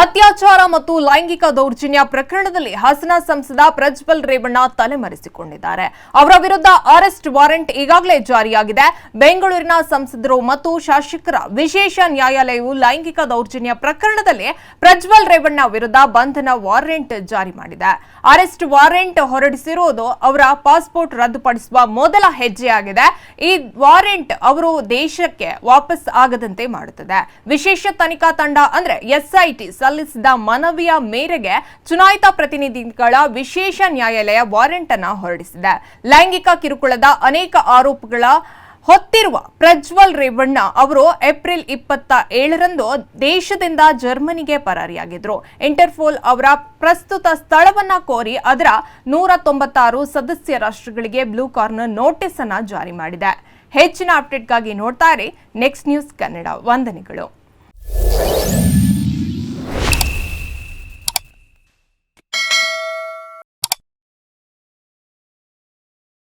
ಅತ್ಯಾಚಾರ ಮತ್ತು ಲೈಂಗಿಕ ದೌರ್ಜನ್ಯ ಪ್ರಕರಣದಲ್ಲಿ ಹಾಸನ ಸಂಸದ ಪ್ರಜ್ವಲ್ ರೇವಣ್ಣ ತಲೆಮರೆಸಿಕೊಂಡಿದ್ದಾರೆ. ಅವರ ವಿರುದ್ಧ ಅರೆಸ್ಟ್ ವಾರೆಂಟ್ ಈಗಾಗಲೇ ಜಾರಿಯಾಗಿದೆ. ಬೆಂಗಳೂರಿನ ಸಂಸದರು ಮತ್ತು ಶಾಸಕರ ವಿಶೇಷ ನ್ಯಾಯಾಲಯವು ಲೈಂಗಿಕ ದೌರ್ಜನ್ಯ ಪ್ರಕರಣದಲ್ಲಿ ಪ್ರಜ್ವಲ್ ರೇವಣ್ಣ ವಿರುದ್ಧ ಬಂಧನ ವಾರೆಂಟ್ ಜಾರಿ ಮಾಡಿದೆ. ಅರೆಸ್ಟ್ ವಾರೆಂಟ್ ಹೊರಡಿಸಿರುವುದು ಅವರ ಪಾಸ್ಪೋರ್ಟ್ ರದ್ದುಪಡಿಸುವ ಮೊದಲ ಹೆಜ್ಜೆಯಾಗಿದೆ. ಈ ವಾರೆಂಟ್ ಅವರು ದೇಶಕ್ಕೆ ವಾಪಸ್ ಆಗದಂತೆ ಮಾಡುತ್ತದೆ. ವಿಶೇಷ ತನಿಖಾ ತಂಡ ಅಂದ್ರೆ ಎಸ್ಐಟಿ ಸಲ್ಲಿಸಿದ ಮನವಿಯ ಮೇರೆಗೆ ಚುನಾಯಿತ ಪ್ರತಿನಿಧಿಗಳ ವಿಶೇಷ ನ್ಯಾಯಾಲಯ ವಾರೆಂಟ್ ಅನ್ನು ಹೊರಡಿಸಿದೆ. ಲೈಂಗಿಕ ಕಿರುಕುಳದ ಅನೇಕ ಆರೋಪಗಳ ಹೊತ್ತಿರುವ ಪ್ರಜ್ವಲ್ ರೇವಣ್ಣ ಅವರು ಏಪ್ರಿಲ್ ಇಪ್ಪತ್ತ ಏಳರಂದು ದೇಶದಿಂದ ಜರ್ಮನಿಗೆ ಪರಾರಿಯಾಗಿದ್ರು ಇಂಟರ್ಪೋಲ್ ಅವರ ಪ್ರಸ್ತುತ ಸ್ಥಳವನ್ನ ಕೋರಿ ಅದರ ನೂರ ತೊಂಬತ್ತಾರು ಸದಸ್ಯ ರಾಷ್ಟ್ರಗಳಿಗೆ ಬ್ಲೂ ಕಾರ್ನರ್ ನೋಟಿಸ್ ಅನ್ನ ಜಾರಿ ಮಾಡಿದೆ. ಹೆಚ್ಚಿನ ಅಪ್ಡೇಟ್ಗಾಗಿ ನೋಡ್ತಾ ಇರಿ. ನೆಕ್ಸ್ಟ್ ನ್ಯೂಸ್ ಕನ್ನಡ ವಂದನೆಗಳು.